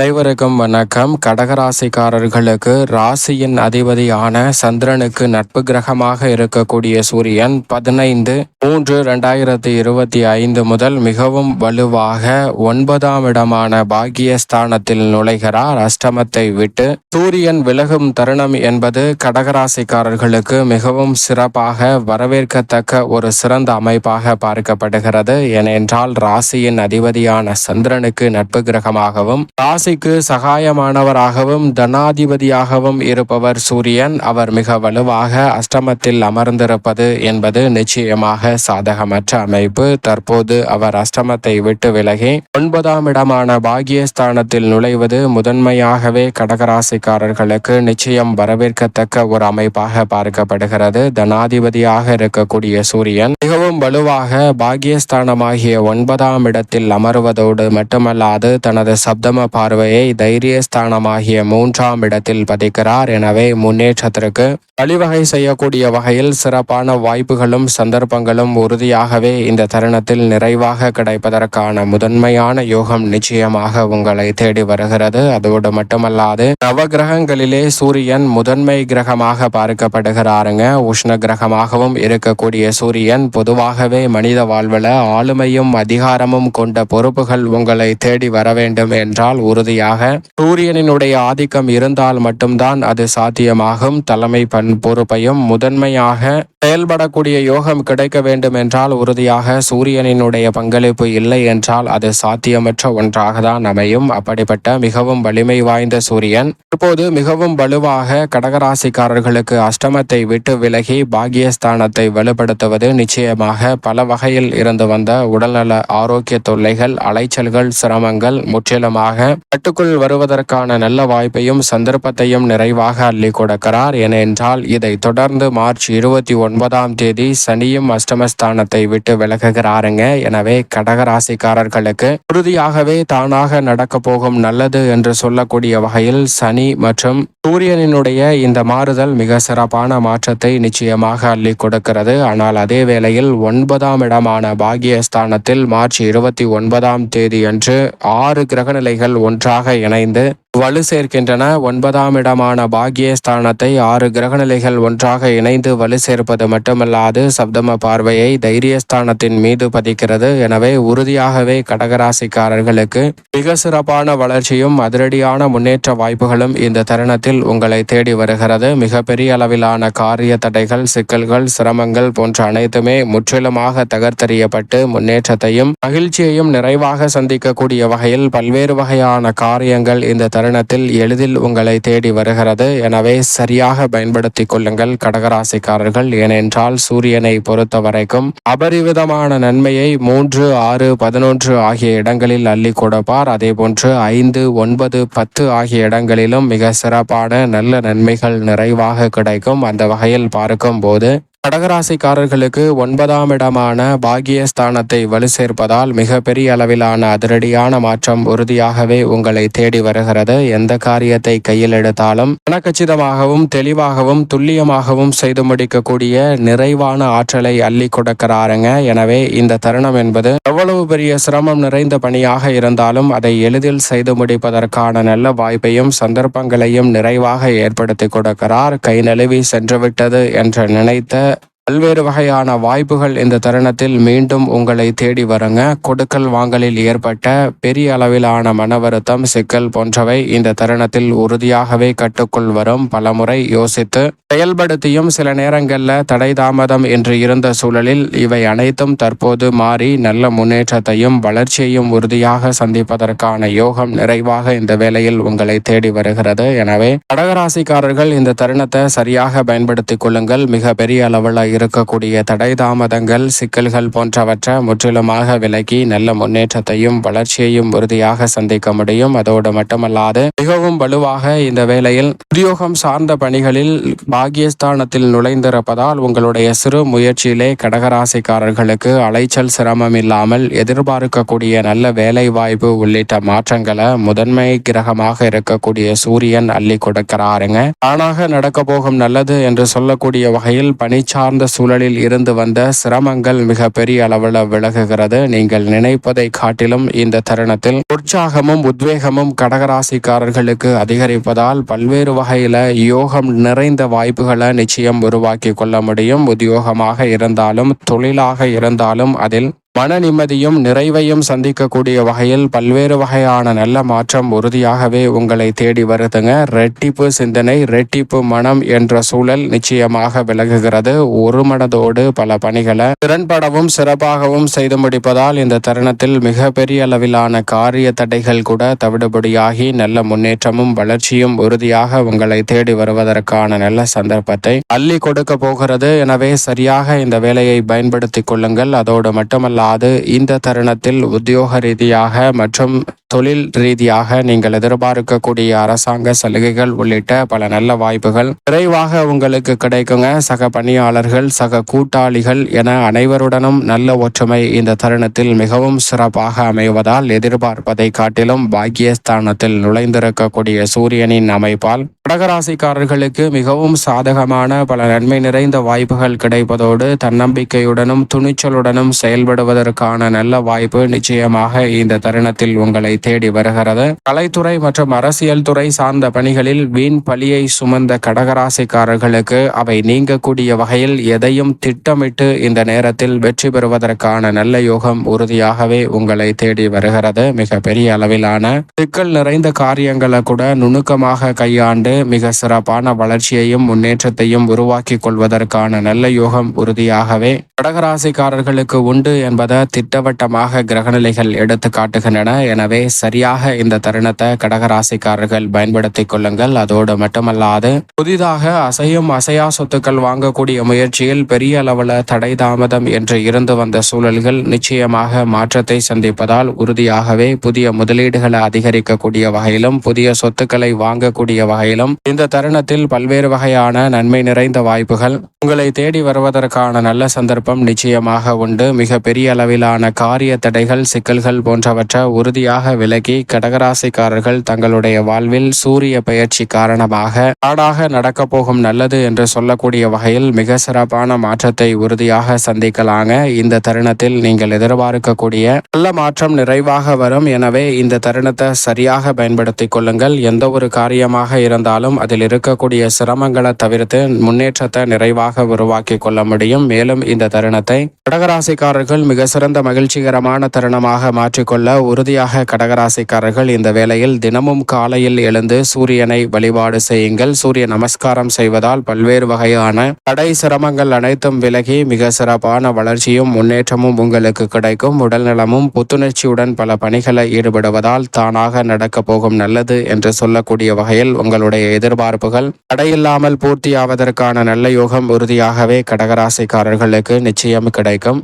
அனைவருக்கும் வணக்கம். கடகராசிக்காரர்களுக்கு ராசியின் அதிபதியான சந்திரனுக்கு நட்பு கிரகமாக இருக்கக்கூடிய சூரியன் பதினைந்து மூன்று இரண்டாயிரத்தி இருபத்தி ஐந்து முதல் மிகவும் வலுவாக ஒன்பதாம் இடமான பாக்கியஸ்தானத்தில் நுழைகிறார். அஷ்டமத்தை விட்டு சூரியன் விலகும் தருணம் என்பது கடகராசிக்காரர்களுக்கு மிகவும் சிறப்பாக வரவேற்கத்தக்க ஒரு சிறந்த அமைப்பாக பார்க்கப்படுகிறது. ஏனென்றால் ராசியின் அதிபதியான சந்திரனுக்கு நட்பு கிரகமாகவும் ராசி ராசிக்கு சகாயமானவராகவும் தனாதிபதியாகவும் இருப்பவர் சூரியன் அவர் மிக வலுவாக அஷ்டமத்தில் அமர்ந்திருப்பது என்பது நிச்சயமாக சாதகமற்ற அமைப்பு. தற்போது அவர் அஷ்டமத்தை விட்டு விலகி ஒன்பதாம் இடமான பாகியஸ்தானத்தில் நுழைவது முதன்மையாகவே கடகராசிக்காரர்களுக்கு நிச்சயம் வரவேற்கத்தக்க ஒரு அமைப்பாக பார்க்கப்படுகிறது. தனாதிபதியாக இருக்கக்கூடிய சூரியன் மிகவும் வலுவாக பாகியஸ்தானமாகிய ஒன்பதாம் இடத்தில் அமர்வதோடு மட்டுமல்லாது தனது சப்தம பார்வை பார்வையை தைரியஸ்தானமாகிய மூன்றாம் இடத்தில் பதிக்கிறார். எனவே முன்னேற்றத்திற்கு வழிவகை செய்யக்கூடிய வகையில் சிறப்பான வாய்ப்புகளும் சந்தர்ப்பங்களும் உறுதியாகவே இந்த தருணத்தில் நிறைவாக கிடைப்பதற்கான முதன்மையான யோகம் நிச்சயமாக உங்களை தேடி வருகிறது. அதோடு மட்டுமல்லாது நவகிரகங்களிலே சூரியன் முதன்மை கிரகமாக பார்க்கப்படுகிறாருங்க. உஷ்ண கிரகமாகவும் இருக்கக்கூடிய சூரியன் பொதுவாகவே மனித வாழ்வில் ஆளுமையும் அதிகாரமும் கொண்ட பொறுப்புகள் உங்களை தேடி வர வேண்டும் என்றால் உறுதி பகுதியாக சூரியனினுடைய ஆதிக்கம் இருந்தால் மட்டும்தான் அது சாத்தியமாகும். தலைமை பண் பொறுப்பையும் முதன்மையாக செயல்படக்கூடிய யோகம் கிடைக்க வேண்டும் என்றால் உறுதியாக சூரியனினுடைய பங்களிப்பு இல்லை என்றால் அது சாத்தியமற்ற ஒன்றாக தான் அமையும். அப்படிப்பட்ட மிகவும் வலிமை வாய்ந்த சூரியன் இப்போது மிகவும் வலுவாக கடகராசிக்காரர்களுக்கு அஷ்டமத்தை விட்டு விலகி பாகியஸ்தானத்தை வலுப்படுத்துவது நிச்சயமாக பல வகையில் இருந்து வந்த உடல்நல ஆரோக்கிய தொல்லைகள் அலைச்சல்கள் சிரமங்கள் முற்றிலுமாக கட்டுக்குள் வருவதற்கான நல்ல வாய்ப்பையும் சந்தர்ப்பத்தையும் நிறைவாக அள்ளி கொடுக்கிறார். ஏனென்றால் இதை தொடர்ந்து மார்ச் இருபத்தி ஒன்பதாம் தேதி சனியும் அஷ்டமஸ்தானத்தை விட்டு விலகுகிறாருங்க. எனவே கடகராசிக்காரர்களுக்கு உறுதியாகவே தானாக நடக்க போகும் நல்லது என்று சொல்லக்கூடிய வகையில் சனி மற்றும் சூரியனினுடைய இந்த மாறுதல் மிக சிறப்பான மாற்றத்தை நிச்சயமாக அள்ளி கொடுக்கிறது. ஆனால் அதே வேளையில் ஒன்பதாம் இடமான பாகியஸ்தானத்தில் மார்ச் இருபத்தி ஒன்பதாம் தேதி அன்று ஆறு கிரகநிலைகள் ஒன்றாக இணைந்து வலு சேர்க்கின்றன. ஒன்பதாம் இடமான பாக்யஸ்தானத்தை ஆறு கிரகநிலைகள் ஒன்றாக இணைந்து வலு சேர்ப்பது மட்டுமல்லாது சப்தம பார்வையை தைரியஸ்தானத்தின் மீது பதிக்கிறது. எனவே உறுதியாகவே கடகராசிக்காரர்களுக்கு மிக சிறப்பான வளர்ச்சியும் அதிரடியான முன்னேற்ற வாய்ப்புகளும் இந்த தருணத்தில் உங்களை தேடி வருகிறது. மிகப்பெரிய அளவிலான காரிய தடைகள் சிக்கல்கள் சிரமங்கள் போன்ற அனைத்துமே முற்றிலுமாக தகர்த்தறியப்பட்டு முன்னேற்றத்தையும் மகிழ்ச்சியையும் நிறைவாக சந்திக்கக்கூடிய வகையில் பல்வேறு வகையான காரியங்கள் இந்த தருணம் தருணத்தில் எளிதில் உங்களை தேடி வருகிறது. எனவே சரியாக பயன்படுத்திக் கொள்ளுங்கள் கடகராசிக்காரர்கள். ஏனென்றால் சூரியனை பொறுத்த வரைக்கும் அபரிவிதமான நன்மையை மூன்று ஆறு பதினொன்று ஆகிய இடங்களில் அள்ளி கொடுப்பார். அதே போன்று ஐந்து ஒன்பது பத்து ஆகிய இடங்களிலும் மிக சிறப்பான நல்ல நன்மைகள் நிறைவாக கிடைக்கும். அந்த வகையில் பார்க்கும் போது கடகராசிக்காரர்களுக்கு ஒன்பதாம் இடமான பாகியஸ்தானத்தை வலு சேர்ப்பதால் மிக பெரிய அளவிலான அதிரடியான மாற்றம் உறுதியாகவே உங்களை தேடி வருகிறது. எந்த காரியத்தை கையில் எடுத்தாலும் கணக்கச்சிதமாகவும் தெளிவாகவும் துல்லியமாகவும் செய்து முடிக்கக்கூடிய நிறைவான ஆற்றலை அள்ளி கொடுக்கிறாருங்க. எனவே இந்த தருணம் என்பது எவ்வளவு பெரிய சிரமம் நிறைந்த பணியாக இருந்தாலும் அதை எளிதில் செய்து முடிப்பதற்கான நல்ல வாய்ப்பையும் சந்தர்ப்பங்களையும் நிறைவாக ஏற்படுத்தி கொடுக்கிறார். கை நழுவி சென்றுவிட்டது என்று நினைத்த பல்வேறு வகையான வாய்ப்புகள் இந்த தருணத்தில் மீண்டும் உங்களை தேடி வருங்க. கொடுக்கல் வாங்கலில் ஏற்பட்ட பெரிய அளவிலான மன வருத்தம் சிக்கல் போன்றவை இந்த தருணத்தில் உறுதியாகவே கட்டுக்குள் வரும். பலமுறை யோசித்து செயல்படுத்தியும் சில நேரங்களில் தடை தாமதம் என்று இருந்த சூழலில் இவை அனைத்தும் தற்போது மாறி நல்ல முன்னேற்றத்தையும் வளர்ச்சியையும் உறுதியாக சந்திப்பதற்கான யோகம் நிறைவாக இந்த வேளையில் உங்களை தேடி வருகிறது. எனவே கடகராசிக்காரர்கள் இந்த தருணத்தை சரியாக பயன்படுத்திக் கொள்ளுங்கள். மிக பெரிய அளவில் இருக்கக்கூடிய தடை தாமதங்கள் சிக்கல்கள் போன்றவற்றை முற்றிலுமாக விலகி நல்ல முன்னேற்றத்தையும் வளர்ச்சியையும் உறுதியாக சந்திக்க முடியும். அதோடு மட்டுமல்லாது மிகவும் வலுவாக இந்த வேளையில் உத்தியோகம் சார்ந்த பணிகளில் பாகியஸ்தானத்தில் நுழைந்திருப்பதால் உங்களுடைய சிறு முயற்சியிலே கடகராசிக்காரர்களுக்கு அலைச்சல் சிரமம் இல்லாமல் எதிர்பார்க்கக்கூடிய நல்ல வேலை வாய்ப்பு உள்ளிட்ட மாற்றங்களை முதன்மை கிரகமாக இருக்கக்கூடிய சூரியன் அள்ளி கொடுக்கிறாருங்க. தானாக நடக்க போகும் நல்லது என்று சொல்லக்கூடிய வகையில் பணி சார்ந்த சூழலில் இருந்து வந்த சிரமங்கள் மிக பெரிய அளவில் விலகுகிறது. நீங்கள் நினைப்பதை காட்டிலும் இந்த தருணத்தில் உற்சாகமும் உத்வேகமும் கடகராசிக்காரர்களுக்கு அதிகரிப்பதால் பல்வேறு வகையில யோகம் நிறைந்த வாய்ப்புகளை நிச்சயம் உருவாக்கி கொள்ள முடியும். உத்தியோகமாக இருந்தாலும் தொழிலாக இருந்தாலும் அதில் மன நிம்மதியும் நிறைவையும் சந்திக்கக்கூடிய வகையில் பல்வேறு வகையான நல்ல மாற்றம் உறுதியாகவே உங்களை தேடி வருதுங்க. ரெட்டிப்பு சிந்தனை ரெட்டிப்பு மனம் என்ற சூழல் நிச்சயமாக விலகுகிறது. ஒரு மனதோடு பல பணிகளை திறன்படவும் சிறப்பாகவும் செய்து முடிப்பதால் இந்த தருணத்தில் மிகப்பெரிய அளவிலான காரிய தடைகள் கூட தவிடுபடியாகி நல்ல முன்னேற்றமும் வளர்ச்சியும் உறுதியாக உங்களை தேடி வருவதற்கான நல்ல சந்தர்ப்பத்தை அள்ளி கொடுக்க போகிறது. எனவே சரியாக இந்த வேலையை பயன்படுத்திக் கொள்ளுங்கள். அதோடு அது இந்த தருணத்தில் உத்தியோக ரீதியாக மற்றும் தொழில் ரீதியாக நீங்கள் எதிர்பார்க்கக்கூடிய அரசாங்க சலுகைகள் உள்ளிட்ட பல நல்ல வாய்ப்புகள் விரைவாக உங்களுக்கு கிடைக்குங்க. சக பணியாளர்கள் சக கூட்டாளிகள் என அனைவருடனும் நல்ல ஒற்றுமை இந்த தருணத்தில் மிகவும் சிறப்பாக அமைவதால் எதிர்பார்ப்பதை காட்டிலும் பாக்கியஸ்தானத்தில் நுழைந்திருக்கக்கூடிய சூரியனின் அமைப்பால் கடகராசிக்காரர்களுக்கு மிகவும் சாதகமான பல நன்மை நிறைந்த வாய்ப்புகள் கிடைப்பதோடு தன்னம்பிக்கையுடனும் துணிச்சலுடனும் செயல்படுவது செயல்படுவதற்கான நல்ல வாய்ப்பு நிச்சயமாக இந்த தருணத்தில் உங்களை தேடி வருகிறது. கலைத்துறை மற்றும் அரசியல் துறை சார்ந்த பணிகளில் வீண் பழியை சுமந்த கடகராசிக்காரர்களுக்கு அவை நீங்கக்கூடிய வகையில் எதையும் திட்டமிட்டு இந்த நேரத்தில் வெற்றி பெறுவதற்கான நல்ல யோகம் உறுதியாகவே உங்களை தேடி வருகிறது. மிக பெரிய அளவிலான சிக்கல் நிறைந்த காரியங்களை கூட நுணுக்கமாக கையாண்டு மிக சிறப்பான வளர்ச்சியையும் முன்னேற்றத்தையும் உருவாக்கி கொள்வதற்கான நல்ல யோகம் உறுதியாகவே கடகராசிக்காரர்களுக்கு உண்டு என்பதை திட்டவட்டமாக கிரகநிலைகள் எடுத்து காட்டுகின்றன. எனவே சரியாக இந்த தருணத்தை கடகராசிக்காரர்கள் பயன்படுத்திக் கொள்ளுங்கள். அதோடு மட்டுமல்லாது புதிதாக அசையும் அசையா சொத்துக்கள் வாங்கக்கூடிய முயற்சியில் பெரிய அளவில் தடை தாமதம் என்று இருந்து வந்த சூழல்கள் நிச்சயமாக மாற்றத்தை சந்திப்பதால் உறுதியாகவே புதிய முதலீடுகளை அதிகரிக்கக்கூடிய வகையிலும் புதிய சொத்துக்களை வாங்கக்கூடிய வகையிலும் இந்த தருணத்தில் பல்வேறு வகையான நன்மை நிறைந்த வாய்ப்புகள் உங்களை தேடி வருவதற்கான நல்ல சந்தர்ப்பம் நிச்சயமாக உண்டு. மிக பெரிய அளவிலான காரிய தடைகள் சிக்கல்கள் போன்றவற்றை உறுதியாக விலகி கடகராசிக்காரர்கள் தங்களுடைய வாழ்வில் சூரிய பயிற்சி காரணமாக நாடாக நடக்கப் போகும் நல்லது என்று சொல்லக்கூடிய வகையில் மிக சிறப்பான மாற்றத்தை உறுதியாக சந்திக்கலாங்க. இந்த தருணத்தில் நீங்கள் எதிர்பார்க்கக்கூடிய நல்ல மாற்றம் நிறைவாக வரும். எனவே இந்த தருணத்தை சரியாக பயன்படுத்திக் கொள்ளுங்கள். எந்த ஒரு காரியமாக இருந்தாலும் அதில் இருக்கக்கூடிய சிரமங்களை தவிர்த்து முன்னேற்றத்தை நிறைவாக உருவாக்கி கொள்ள முடியும். மேலும் இந்த தருணத்தை கடகராசிக்காரர்கள் மிக மிக சிறந்த மகிழ்ச்சிகரமான தருணமாக மாற்றிக்கொள்ள உறுதியாக கடகராசிக்காரர்கள் இந்த வேளையில் தினமும் காலையில் எழுந்து சூரியனை வழிபாடு செய்யுங்கள். சூரிய நமஸ்காரம் செய்வதால் பல்வேறு வகையான தடை சிரமங்கள் அனைத்தும் விலகி மிக சிறப்பான வளர்ச்சியும் முன்னேற்றமும் உங்களுக்கு கிடைக்கும். உடல் நலமும் புத்துணர்ச்சியுடன் பல பணிகளை ஈடுபடுவதால் தானாக நடக்கப் போகும் நல்லது என்று சொல்லக்கூடிய வகையில் உங்களுடைய எதிர்பார்ப்புகள் தடையில்லாமல் பூர்த்தியாவதற்கான நல்ல யோகம் உறுதியாகவே கடகராசிக்காரர்களுக்கு நிச்சயம் கிடைக்கும்.